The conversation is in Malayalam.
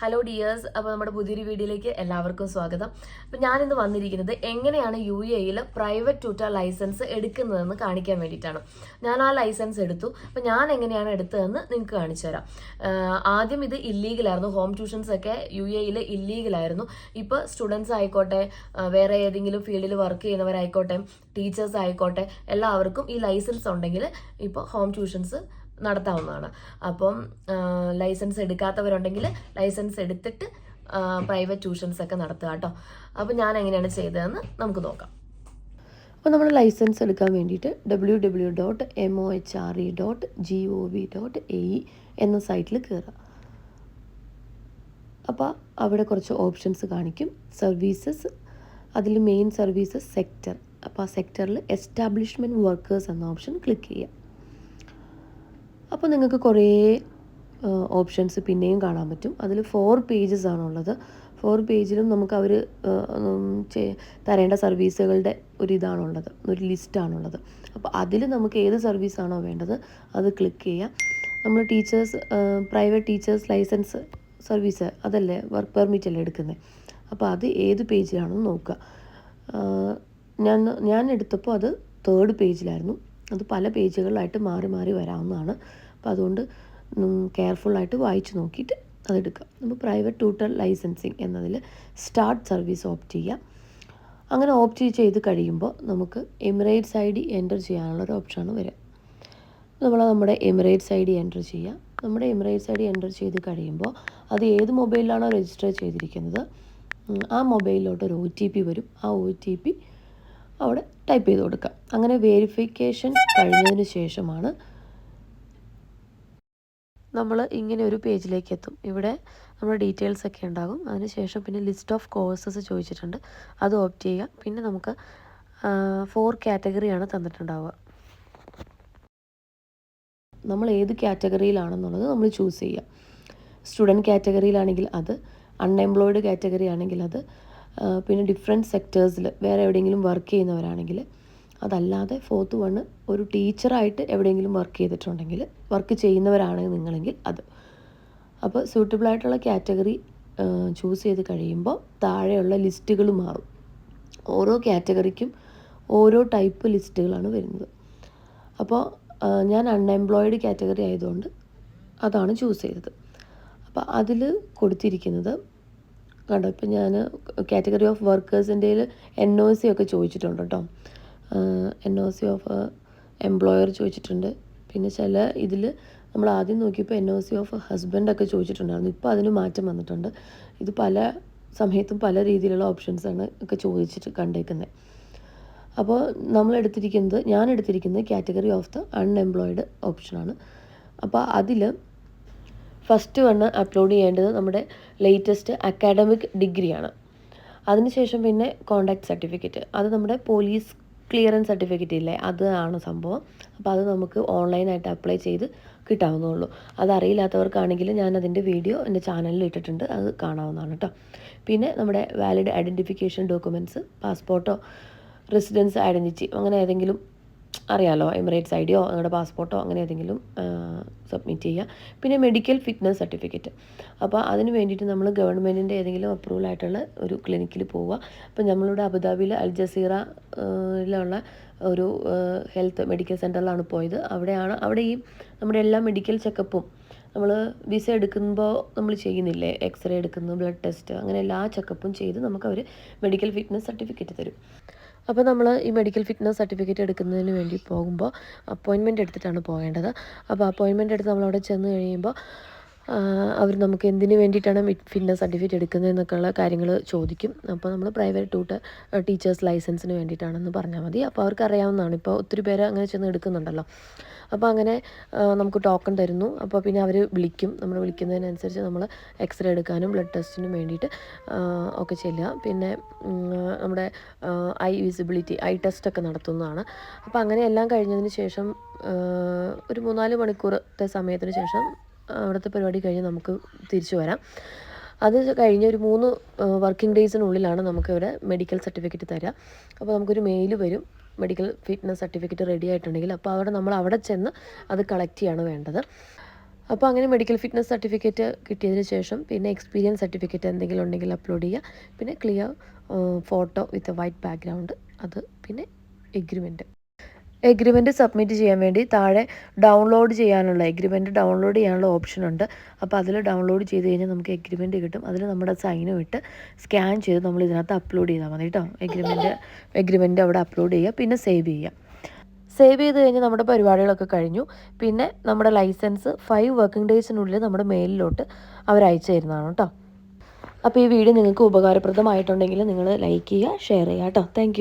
ഹലോ ഡിയേഴ്സ് അപ്പോൾ നമ്മുടെ പുതിയൊരു വീഡിയോയിലേക്ക് എല്ലാവർക്കും സ്വാഗതം. അപ്പോൾ ഞാനിന്ന് വന്നിരിക്കുന്നത് എങ്ങനെയാണ് യു എയിൽ പ്രൈവറ്റ് ട്യൂട്ടർ ലൈസൻസ് എടുക്കുന്നതെന്ന് കാണിക്കാൻ വേണ്ടിയിട്ടാണ്. ഞാൻ ആ ലൈസൻസ് എടുത്തു. അപ്പോൾ ഞാൻ എങ്ങനെയാണ് എടുത്തതെന്ന് നിങ്ങൾക്ക് കാണിച്ചു തരാം. ആദ്യം ഇത് ഇല്ലീഗലായിരുന്നു ഹോം ട്യൂഷൻസ് ഒക്കെ യു എയിൽ ഇല്ലീഗലായിരുന്നു ഇപ്പോൾ സ്റ്റുഡൻസ് ആയിക്കോട്ടെ വേറെ ഏതെങ്കിലും ഫീൽഡിൽ വർക്ക് ചെയ്യുന്നവരായിക്കോട്ടെ ടീച്ചേഴ്സ് ആയിക്കോട്ടെ എല്ലാവർക്കും ഈ ലൈസൻസ് ഉണ്ടെങ്കിൽ ഇപ്പോൾ ഹോം ട്യൂഷൻസ് നടത്താവുന്നതാണ്. അപ്പം ലൈസൻസ് എടുക്കാത്തവരുണ്ടെങ്കിൽ ലൈസൻസ് എടുത്തിട്ട് പ്രൈവറ്റ് ട്യൂഷൻസ് ഒക്കെ നടത്തുക കേട്ടോ. അപ്പം ഞാൻ എങ്ങനെയാണ് ചെയ്തതെന്ന് നമുക്ക് നോക്കാം. അപ്പോൾ നമ്മൾ ലൈസൻസ് എടുക്കാൻ വേണ്ടിയിട്ട് W W dot M O H R E dot G O V dot A E എന്ന സൈറ്റിൽ കയറുക അപ്പോൾ അവിടെ കുറച്ച് ഓപ്ഷൻസ് കാണിക്കും. സർവീസസ് അതിൽ മെയിൻ സർവീസസ് സെക്ടർ അപ്പോൾ ആ സെക്ടറിൽ എസ്റ്റാബ്ലിഷ്മെന്റ് വർക്കേഴ്സ് എന്ന ഓപ്ഷൻ ക്ലിക്ക് ചെയ്യുക അപ്പോൾ നിങ്ങൾക്ക് കുറേ ഓപ്ഷൻസ് പിന്നെയും കാണാൻ പറ്റും. അതിൽ ഫോർ പേജസ് ആണുള്ളത്. ഫോർ പേജിലും നമുക്ക് അവർ തരേണ്ട സർവീസുകളുടെ ഒരു ഇതാണുള്ളത്. ഒരു ലിസ്റ്റാണുള്ളത് അപ്പോൾ അതിൽ നമുക്ക് ഏത് സർവീസാണോ വേണ്ടത് അത് ക്ലിക്ക് ചെയ്യാം. നമ്മൾ teachers private teachers licence service അതല്ലേ വർക്ക് പെർമിറ്റ് അല്ലേ എടുക്കുന്നത് അപ്പോൾ അത് ഏത് പേജിലാണെന്ന് നോക്കുക. ഞാൻ ഞാൻ എടുത്തപ്പോൾ അത് തേർഡ് പേജിലായിരുന്നു അത് പല പേജുകളിലായിട്ട് മാറി മാറി വരാവുന്നതാണ്. അപ്പോൾ അതുകൊണ്ട് കെയർഫുള്ളായിട്ട് വായിച്ച് നോക്കിയിട്ട് അതെടുക്കുക. നമ്മൾ പ്രൈവറ്റ് ട്യൂട്ടർ ലൈസൻസിങ് എന്നതിൽ സ്റ്റാർട്ട് സർവീസ് ഓപ്റ്റ് ചെയ്യുക അങ്ങനെ ഓപ്റ്റ് ചെയ്ത് കഴിയുമ്പോൾ നമുക്ക് എമിറേറ്റ്സ് ഐ ഡി എന്റർ ചെയ്യാനുള്ളൊരു ഓപ്ഷനാണ് വരിക നമ്മൾ നമ്മുടെ എമിറേറ്റ്സ് ഐ ഡി എന്റർ ചെയ്യുക നമ്മുടെ എമിറേറ്റ്സ് ഐ ഡി എന്റർ ചെയ്ത് കഴിയുമ്പോൾ അത് ഏത് മൊബൈലിലാണോ രജിസ്റ്റർ ചെയ്തിരിക്കുന്നത് ആ മൊബൈലിലോട്ട് ഒരു ഒ ടി പി വരും. ആ ഒ ടി പി അവിടെ ടൈപ്പ് ചെയ്ത് കൊടുക്കുക അങ്ങനെ വേരിഫിക്കേഷൻ കഴിഞ്ഞതിന് ശേഷമാണ് നമ്മൾ ഇങ്ങനെ ഒരു പേജിലേക്ക് എത്തും. ഇവിടെ നമ്മുടെ ഡീറ്റെയിൽസ് ഒക്കെ ഉണ്ടാകും. അതിനുശേഷം പിന്നെ ലിസ്റ്റ് ഓഫ് കോഴ്സസ് ചോദിച്ചിട്ടുണ്ട്. അത് ഓപ്റ്റ് ചെയ്യുക. പിന്നെ നമുക്ക് ഫോർ കാറ്റഗറിയാണ് തന്നിട്ടുണ്ടാവുക. നമ്മൾ ഏത് കാറ്റഗറിയിലാണെന്നുള്ളത് നമ്മൾ ചൂസ് ചെയ്യുക. സ്റ്റുഡന്റ് കാറ്റഗറിയിലാണെങ്കിൽ അത് അൺഎംപ്ലോയിഡ് കാറ്റഗറി ആണെങ്കിൽ അത് പിന്നെ ഡിഫറെന്റ് സെക്ടേഴ്സിൽ വേറെ എവിടെയെങ്കിലും വർക്ക് ചെയ്യുന്നവരാണെങ്കിൽ അതല്ലാതെ ഫോർത്ത് വൺ ഒരു ടീച്ചറായിട്ട് എവിടെയെങ്കിലും വർക്ക് ചെയ്തിട്ടുണ്ടെങ്കിൽ വർക്ക് ചെയ്യുന്നവരാണ് നിങ്ങളെങ്കിൽ അത്. അപ്പോൾ സ്യൂട്ടബിൾ ആയിട്ടുള്ള കാറ്റഗറി ചൂസ് ചെയ്ത് കഴിയുമ്പോൾ താഴെയുള്ള ലിസ്റ്റുകൾ മാറും. ഓരോ കാറ്റഗറിക്കും ഓരോ ടൈപ്പ് ലിസ്റ്റുകളാണ് വരുന്നത്. അപ്പോൾ ഞാൻ അൺഎംപ്ലോയിഡ് കാറ്റഗറി ആയതുകൊണ്ട് അതാണ് ചൂസ് ചെയ്തത്. അപ്പോൾ അതിൽ കൊടുത്തിരിക്കുന്നത് കണ്ടോ. ഇപ്പം ഞാൻ കാറ്റഗറി ഓഫ് വർക്കേഴ്സിന്റെ എൻ ഒ സി ഒക്കെ ചോദിച്ചിട്ടുണ്ട് കേട്ടോ N O C of employer ചോദിച്ചിട്ടുണ്ട്. പിന്നെ ചില ഇതിൽ നമ്മൾ ആദ്യം നോക്കിയപ്പോൾ എൻ ഒ സി ഓഫ് ഹസ്ബൻഡൊക്കെ ചോദിച്ചിട്ടുണ്ടായിരുന്നു. ഇപ്പോൾ അതിന് മാറ്റം വന്നിട്ടുണ്ട്. ഇത് പല സമയത്തും പല രീതിയിലുള്ള ഓപ്ഷൻസാണ് ഒക്കെ ചോദിച്ചിട്ട് കണ്ടേക്കുന്നത് അപ്പോൾ നമ്മൾ എടുത്തിരിക്കുന്നത് ഞാൻ എടുത്തിരിക്കുന്നത് കാറ്റഗറി ഓഫ് ദ അൺഎംപ്ലോയിഡ് ഓപ്ഷനാണ് അപ്പോൾ അതിൽ ഫസ്റ്റ് വണ്ണ് അപ്ലോഡ് ചെയ്യേണ്ടത് നമ്മുടെ ലേറ്റസ്റ്റ് അക്കാഡമിക് ഡിഗ്രിയാണ് അതിനുശേഷം പിന്നെ കോണ്ടാക്ട് സർട്ടിഫിക്കറ്റ് അത് നമ്മുടെ പോലീസ് ക്ലിയറൻസ് സർട്ടിഫിക്കറ്റ് ഇല്ലേ? അതാണ് സംഭവം. അപ്പോൾ അത് നമുക്ക് ഓൺലൈനായിട്ട് അപ്ലൈ ചെയ്ത് കിട്ടാവുന്നതുള്ളൂ. അതറിയില്ലാത്തവർക്കാണെങ്കിൽ ഞാൻ അതിന്റെ വീഡിയോ എന്റെ ചാനലിൽ ഇട്ടിട്ടുണ്ട്. അത് കാണാവുന്നതാണ് കേട്ടോ പിന്നെ നമ്മുടെ വാലിഡ് ഐഡന്റിഫിക്കേഷൻ ഡോക്യുമെന്റ്സ് പാസ്പോർട്ടോ റെസിഡൻസ് ഐഡന്റിറ്റി അങ്ങനെ ഏതെങ്കിലും അറിയാലോ എമിറേറ്റ്സ് ഐ ഡിയോ നിങ്ങളുടെ പാസ്പോർട്ടോ അങ്ങനെ ഏതെങ്കിലും സബ്മിറ്റ് ചെയ്യുക. പിന്നെ മെഡിക്കൽ ഫിറ്റ്നസ് സർട്ടിഫിക്കറ്റ് അപ്പോൾ അതിന് വേണ്ടിയിട്ട് നമ്മൾ ഗവൺമെന്റിന്റെ ഏതെങ്കിലും അപ്രൂവൽ ആയിട്ടുള്ള ഒരു ക്ലിനിക്കിൽ പോവുക. അപ്പോൾ നമ്മളിവിടെ അബുദാബിയിൽ അൽ ജസീറയിലുള്ള ഒരു ഹെൽത്ത് മെഡിക്കൽ സെന്ററിലാണ് പോയത്. അവിടെയാണ് അവിടെ ഈ നമ്മുടെ എല്ലാ മെഡിക്കൽ ചെക്കപ്പും നമ്മൾ വിസ എടുക്കുമ്പോൾ നമ്മൾ ചെയ്യുന്നില്ലേ? എക്സ്റേ എടുക്കുന്നു ബ്ലഡ് ടെസ്റ്റ് അങ്ങനെ എല്ലാ ചെക്കപ്പും ചെയ്ത് നമുക്ക് അവർ മെഡിക്കൽ ഫിറ്റ്നസ് സർട്ടിഫിക്കറ്റ് തരും. അപ്പോൾ നമ്മൾ ഈ മെഡിക്കൽ ഫിറ്റ്നസ് സർട്ടിഫിക്കറ്റ് എടുക്കുന്നതിന് വേണ്ടി പോകുമ്പോൾ അപ്പോയിൻമെന്റ് എടുത്തിട്ടാണ് പോകേണ്ടത്. അപ്പോൾ അപ്പോയിൻമെന്റ് എടുത്ത് നമ്മളവിടെ ചെന്ന് കഴിയുമ്പോൾ അവർ നമുക്ക് എന്തിനു വേണ്ടിയിട്ടാണ് ഫിറ്റ്നസ് സർട്ടിഫിക്കറ്റ് എടുക്കുന്നത് എന്നൊക്കെയുള്ള കാര്യങ്ങൾ ചോദിക്കും. അപ്പോൾ നമ്മൾ പ്രൈവറ്റ് ട്യൂട്ടർ ടീച്ചേഴ്സ് ലൈസൻസിന് വേണ്ടിയിട്ടാണെന്ന് പറഞ്ഞാൽ മതി. അപ്പോൾ അവർക്ക് അറിയാവുന്നതാണ്. ഇപ്പോൾ ഒത്തിരി പേര് അങ്ങനെ ചെന്ന് എടുക്കുന്നുണ്ടല്ലോ. അപ്പോൾ അങ്ങനെ നമുക്ക് ടോക്കൺ തരുന്നു. അപ്പോൾ പിന്നെ അവർ വിളിക്കും. നമ്മൾ വിളിക്കുന്നതിനനുസരിച്ച് നമ്മൾ എക്സ്റേ എടുക്കാനും ബ്ലഡ് ടെസ്റ്റിനും വേണ്ടിയിട്ട് ഒക്കെ ചെല്ലുക. പിന്നെ നമ്മുടെ ഐ വിസിബിലിറ്റി ഐ ടെസ്റ്റൊക്കെ നടത്തുന്നതാണ്. അപ്പോൾ അങ്ങനെ എല്ലാം കഴിഞ്ഞതിന് ശേഷം ഒരു മൂന്നാൽ മണിക്കൂറത്തെ സമയത്തിന് ശേഷം അവിടുത്തെ പരിപാടി കഴിഞ്ഞ് നമുക്ക് തിരിച്ചു വരാം. അത് കഴിഞ്ഞ് ഒരു മൂന്ന് വർക്കിംഗ് ഡേയ്സിനുള്ളിലാണ് നമുക്കിവിടെ മെഡിക്കൽ സർട്ടിഫിക്കറ്റ് തരിക അപ്പോൾ നമുക്കൊരു മെയിൽ വരും. മെഡിക്കൽ ഫിറ്റ്നസ് സർട്ടിഫിക്കറ്റ് റെഡി ആയിട്ടുണ്ടെങ്കിൽ. അപ്പോൾ അവിടെ നമ്മൾ അവിടെ ചെന്ന് അത് കളക്ട് ചെയ്യാണ് വേണ്ടത്. അപ്പോൾ അങ്ങനെ മെഡിക്കൽ ഫിറ്റ്നസ് സർട്ടിഫിക്കറ്റ് കിട്ടിയതിന് ശേഷം പിന്നെ എക്സ്പീരിയൻസ് സർട്ടിഫിക്കറ്റ് എന്തെങ്കിലും ഉണ്ടെങ്കിൽ അപ്ലോഡ് ചെയ്യുക പിന്നെ clear photo with white background അത് പിന്നെ എഗ്രിമെന്റ് എഗ്രിമെന്റ് സബ്മിറ്റ് ചെയ്യാൻ വേണ്ടി താഴെ ഡൗൺലോഡ് ചെയ്യാനുള്ള എഗ്രിമെന്റ് ഡൗൺലോഡ് ചെയ്യാനുള്ള ഓപ്ഷൻ ഉണ്ട്. അപ്പോൾ അതിൽ ഡൗൺലോഡ് ചെയ്ത് കഴിഞ്ഞാൽ നമുക്ക് എഗ്രിമെന്റ് കിട്ടും. അതിൽ നമ്മുടെ സൈനും ഇട്ട് സ്കാൻ ചെയ്ത് നമ്മൾ ഇതിനകത്ത് അപ്ലോഡ് ചെയ്താൽ മതി കേട്ടോ എഗ്രിമെന്റ് എഗ്രിമെന്റ് അവിടെ അപ്ലോഡ് ചെയ്യുക പിന്നെ സേവ് ചെയ്യുക സേവ് ചെയ്ത് കഴിഞ്ഞ് നമ്മുടെ പരിപാടികളൊക്കെ കഴിഞ്ഞു. പിന്നെ നമ്മുടെ ലൈസൻസ് ഫൈവ് വർക്കിംഗ് ഡേയ്സിനുള്ളിൽ നമ്മുടെ മെയിലിലോട്ട് അവർ അയച്ചു തരുന്നതാണ് കേട്ടോ അപ്പോൾ ഈ വീഡിയോ നിങ്ങൾക്ക് ഉപകാരപ്രദമായിട്ടുണ്ടെങ്കിൽ നിങ്ങൾ ലൈക്ക് ചെയ്യുക ഷെയർ ചെയ്യുക കേട്ടോ താങ്ക്